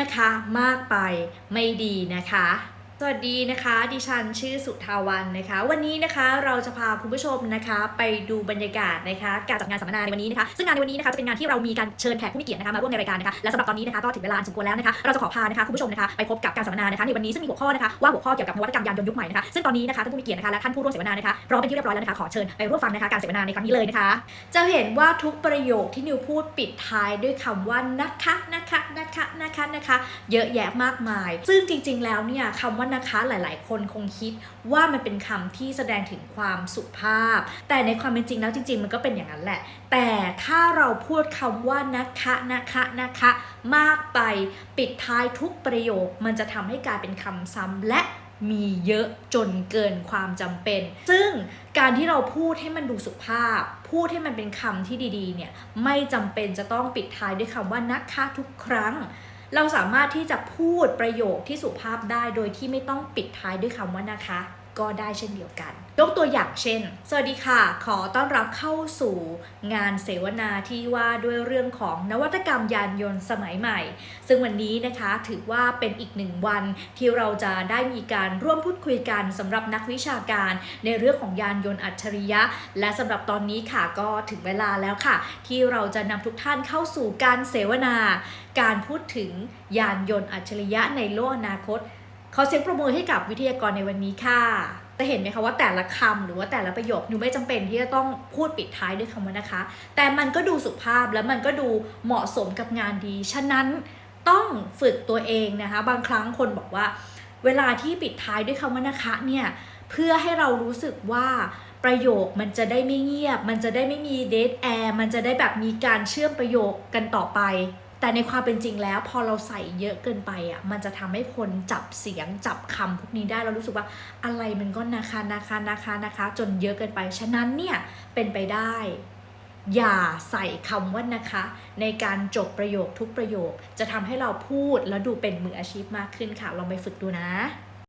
นะคะ มากไปไม่ดีนะคะ สวัสดีนะคะ ดิฉันชื่อสุทาวันนะคะ วันนี้นะคะเราจะพาคุณผู้ชมนะคะ ไปดูบรรยากาศนะคะการจัดงานสัมมนาในวันนี้นะคะซึ่งงานในวันนี้นะคะจะเป็นงานที่เรามีการเชิญแขกผู้มีเกียรตินะคะมาร่วมในรายการนะคะและสำหรับตอนนี้นะคะก็ถึงเวลาสมควรแล้วนะคะเราจะขอพานะคะคุณผู้ชมนะคะไปพบกับการสัมมนานะคะในวันนี้ซึ่งมีหัวข้อนะคะว่าหัวข้อเกี่ยวกับนวัตกรรมยานยนต์ยุคใหม่นะคะซึ่งตอนนี้นะคะท่านผู้มีเกียรตินะคะและท่านผู้ร่วมเสวนานะคะพร้อมเป็นที่เรียบร้อยแล้วนะคะขอเชิญไปร่วมฟังนะคะการเสวนาในครั้งนี้เลยนะคะ จะเห็นว่าทุกประโยคที่นิวพูดปิดท้ายด้วยคำว่านะคะนะคะนะคะนะคะนะคะ เยอะแยะมากมาย ซึ่งจริง ๆ แล้วเนี่ยคำว่านะคะหลายๆ คนคงคิดว่ามันเป็นคำที่แสดงถึงความสุภาพ แต่ในความเป็นจริงแล้วจริง ๆ มันก็เป็นอย่างนั้นแหละ แต่ถ้าเราพูดคำว่านะคะนะคะนะคะ มากไปปิดท้ายทุกประโยค มันจะทำให้กลายเป็นคำซ้ำและมีเยอะจนเกินความจำเป็น ซึ่งการที่เราพูดให้มันดูสุภาพ พูดให้มันเป็นคำที่ดีๆ เนี่ย ไม่จำเป็นจะต้องปิดท้ายด้วยคำว่านะคะทุกครั้ง เราสามารถที่จะพูดประโยคที่สุภาพได้โดยที่ไม่ต้องปิดท้ายด้วยคำว่านะคะ ก็ได้เช่นเดียวกัน ยกตัวอย่างเช่น สวัสดีค่ะ ขอต้อนรับเข้าสู่งานเสวนาที่ว่าด้วยเรื่องของนวัตกรรมยานยนต์สมัยใหม่ ซึ่งวันนี้นะคะถือว่าเป็นอีกหนึ่งวันที่เราจะได้มีการร่วมพูดคุยกันสำหรับนักวิชาการในเรื่องของยานยนต์อัจฉริยะ และสำหรับตอนนี้ค่ะก็ถึงเวลาแล้วค่ะ ที่เราจะนำทุกท่านเข้าสู่การเสวนา การพูดถึงยานยนต์อัจฉริยะในโลกอนาคต ขอเสียงประมือให้กับวิทยากรในวันนี้ค่ะจะเห็นไหมคะว่าแต่ละคำหรือว่าแต่ละประโยคหนูไม่จำเป็นที่จะต้องพูดปิดท้ายด้วยคำว่านะคะ แต่มันก็ดูสุภาพแล้วมันก็ดูเหมาะสมกับงานดี ฉะนั้นต้องฝึกตัวเองนะคะ บางครั้งคนบอกว่า เวลาที่ปิดท้ายด้วยคำว่านะคะเนี่ยเพื่อให้เรารู้สึกว่าประโยคมันจะได้ไม่เงียบ มันจะได้ไม่มีเดทแอร์มันจะได้แบบมีการเชื่อมประโยคกันต่อไป แต่ในความเป็นจริงแล้วพอเราใส่เยอะเกินไปอะมันจะทำให้คนจับเสียงจับคำพวกนี้ได้เรารู้สึกว่าอะไรมันก็นะคะนะคะนะคะนะคะ จนเยอะเกินไป ฉะนั้นเนี่ยเป็นไปได้ อย่าใส่คำว่านะคะ ในการจบประโยคทุกประโยค จะทำให้เราพูดแล้วดูเป็นมืออาชีพมากขึ้นค่ะลองไปฝึกดูนะ